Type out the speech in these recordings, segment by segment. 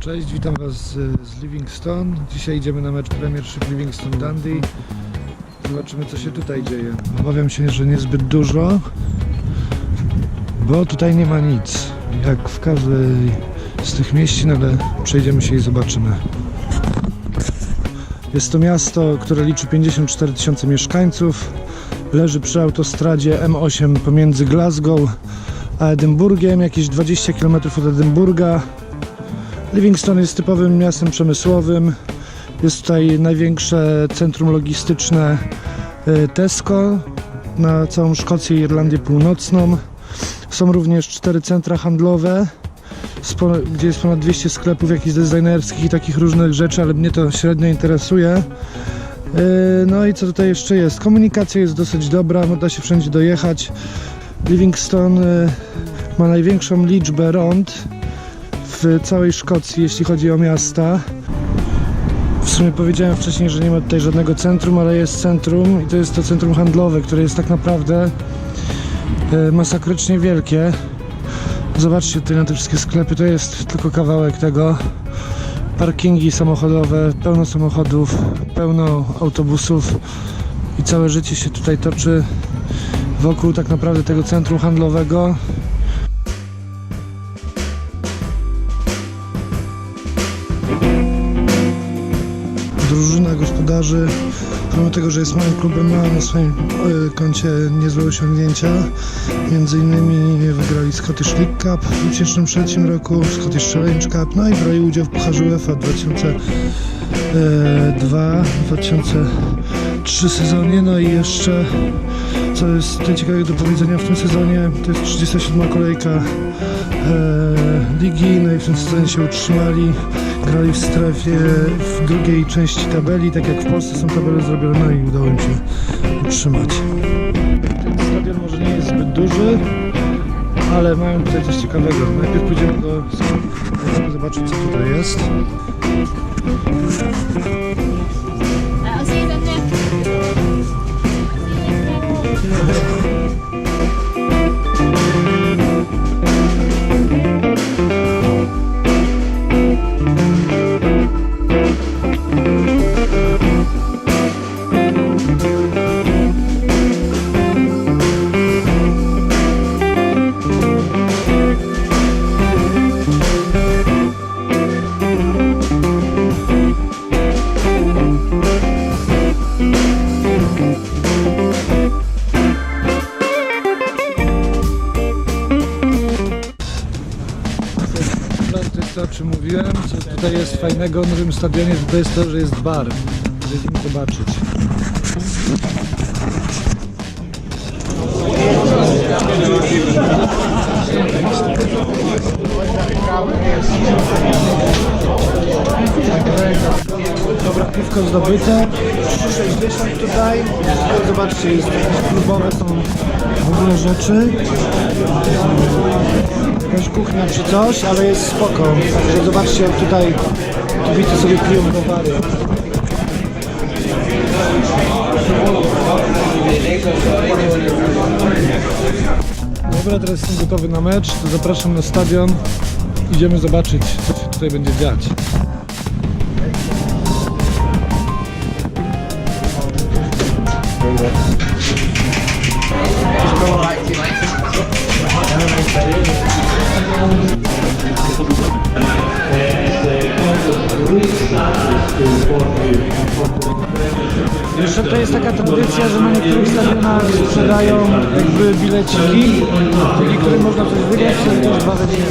Cześć, witam Was z, z Livingstone. Dzisiaj idziemy na mecz Premiership Livingstone Dundee. Zobaczymy co się tutaj dzieje. Obawiam się, że niezbyt dużo, bo tutaj nie ma nic. Jak w każdej z tych mieścin, ale przejdziemy się i zobaczymy. Jest to miasto, które liczy 54 tysiące mieszkańców. Leży przy autostradzie M8 pomiędzy Glasgow a Edynburgiem, jakieś 20 km od Edynburga. Livingstone jest typowym miastem przemysłowym. Jest tutaj największe centrum logistyczne y, Tesco na całą Szkocję i Irlandię Północną. Są również cztery centra handlowe, gdzie jest ponad 200 sklepów jakichś designerskich i takich różnych rzeczy, ale mnie to średnio interesuje. Yy, No i co tutaj jeszcze jest? Komunikacja jest dosyć dobra, da się wszędzie dojechać. Livingstone yy, ma największą liczbę rond w całej Szkocji, jeśli chodzi o miasta. W sumie powiedziałem wcześniej, że nie ma tutaj żadnego centrum, ale jest centrum i to jest to centrum handlowe, które jest tak naprawdę e, masakrycznie wielkie. Zobaczcie tutaj na te wszystkie sklepy, to jest tylko kawałek tego. Parkingi samochodowe, pełno samochodów, pełno autobusów i całe życie się tutaj toczy wokół tak naprawdę tego centrum handlowego. Gospodarzy, pomimo tego, że jest małym klubem, ma na swoim e, koncie niezłe osiągnięcia. Między innymi wygrali Scottish League Cup w 2003 roku, Scottish Challenge Cup, no i brali udział w Pucharze UEFA 2002-2003 sezonie, no i jeszcze co jest tutaj ciekawego do powiedzenia w tym sezonie, to jest 37 kolejka e, ligi, no i w tym sezonie się utrzymali, grali w strefie w drugiej części tabeli, tak jak w Polsce są tabele zrobione, no i udało im się utrzymać. Ten stadion może nie jest zbyt duży, ale mają tutaj coś ciekawego. Najpierw pójdziemy do sklepu, zobaczyć co tutaj jest. Fajnego w nowym stadionie, to jest to, że jest bar. Będziemy zobaczyć. Dobra, piwko zdobyte. 60 tutaj. Zobaczcie, jest klubowe są w ogóle rzeczy jakaś kuchnia czy coś, ale jest spoko. Także zobaczcie tutaj kibice sobie piją browary. Dobra, teraz jestem gotowy na mecz, to zapraszam na stadion. Idziemy zobaczyć, co się tutaj będzie dziać. Jeszcze to jest taka tradycja, że na niektórych stadionach sprzedają jakby bileciki, dzięki którym można coś wygrać, czyli też dwa wejścia.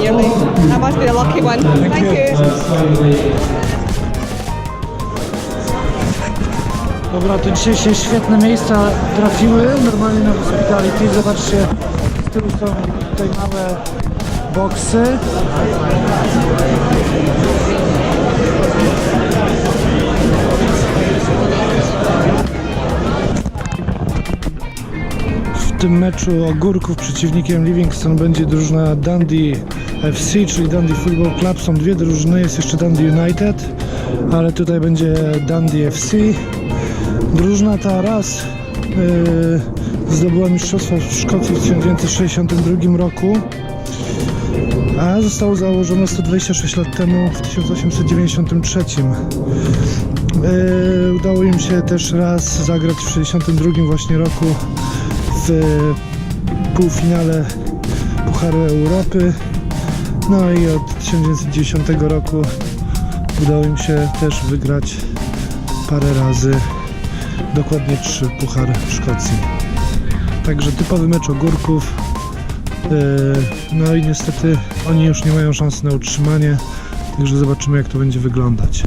Nearly. That must be a lucky one. Thank you. Dobra, to dzisiaj się świetne miejsca trafiły, normalnie na hospitality. Zobaczcie, z tyłu są tutaj małe boksy. W tym meczu ogórków przeciwnikiem Livingstone będzie drużyna Dundee FC, czyli Dundee Football Club. Są dwie drużyny, jest jeszcze Dundee United, ale tutaj będzie Dundee FC. Drużyna ta raz yy, zdobyła Mistrzostwo Szkocji w 1962 roku, a zostało założone 126 lat temu w 1893. Yy, udało im się też raz zagrać w 62 właśnie roku w półfinale Pucharu Europy. No i od 1910 roku udało im się też wygrać parę razy, dokładnie trzy Puchar Szkocji. Także typowy mecz ogórków. Yy, No i niestety oni już nie mają szansy na utrzymanie, także zobaczymy jak to będzie wyglądać.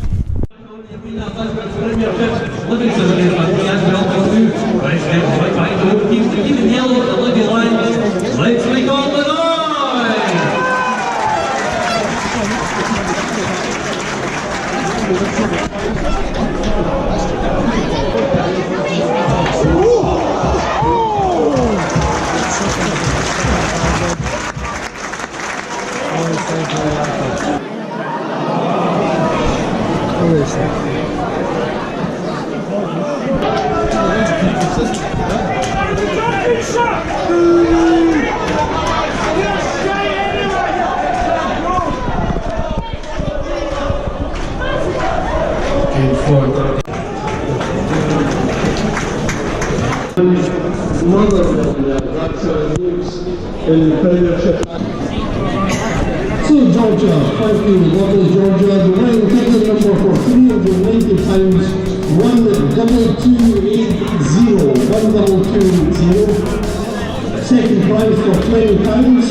for Много организация News in partnership. So Georgia, fighting local Georgia, the winning ticket number for 390 times, 1280, Second prize for 20 times.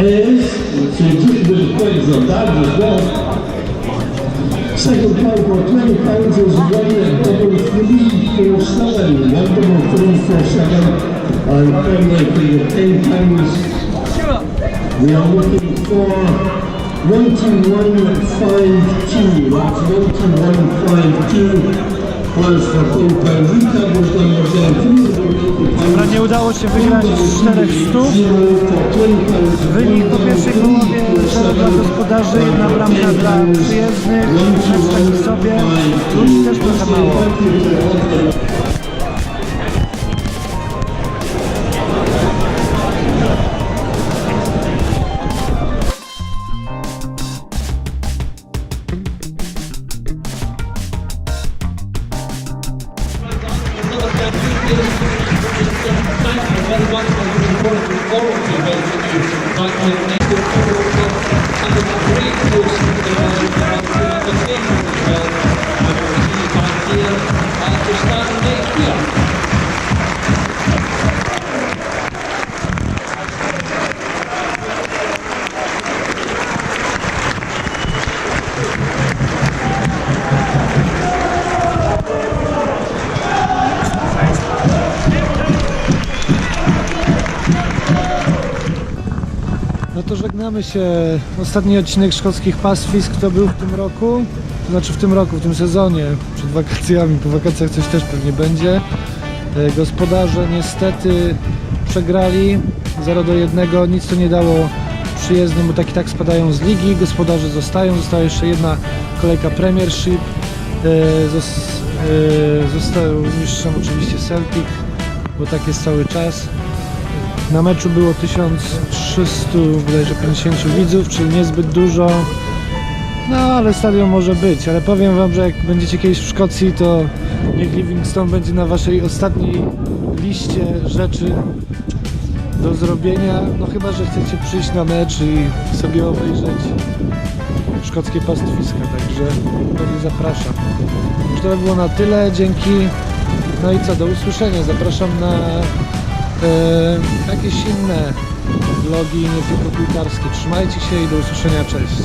is, se diz das That andadas, well. As prize for 20 pounds is one double three four seven. One double three four seven. And for your 10 pounds, we are looking for one two one five two. That's one two one five two. Plus for 10 pounds. Retail was number down three Dobra, nie udało się wygrać czterech stów. Wynik gospodarzy, jedna bramka dla przyjezdnych, mecz sobie, ludzi też trochę mało. To żegnamy się. Ostatni odcinek szkockich pastwisk to był w tym roku. To znaczy w tym roku, w tym sezonie, przed wakacjami. Po wakacjach coś też pewnie będzie. E, Gospodarze niestety przegrali 0 do 1. Nic to nie dało przyjezdnym, bo tak i tak spadają z ligi. Gospodarze zostają. Została jeszcze jedna kolejka Premiership. E, e, Został mistrzem oczywiście Celtic, bo tak jest cały czas. Na meczu było 1300, bodajże 50 widzów, czyli niezbyt dużo. No, ale stadion może być, ale powiem wam, że jak będziecie kiedyś w Szkocji, to niech Livingstone będzie na waszej ostatniej liście rzeczy do zrobienia. No chyba, że chcecie przyjść na mecz i sobie obejrzeć szkockie pastwiska, także pewnie zapraszam. Już to by było na tyle, dzięki. No i co, do usłyszenia. Zapraszam na jakieś inne vlogi, nie tylko piłkarskie. Trzymajcie się i do usłyszenia, cześć.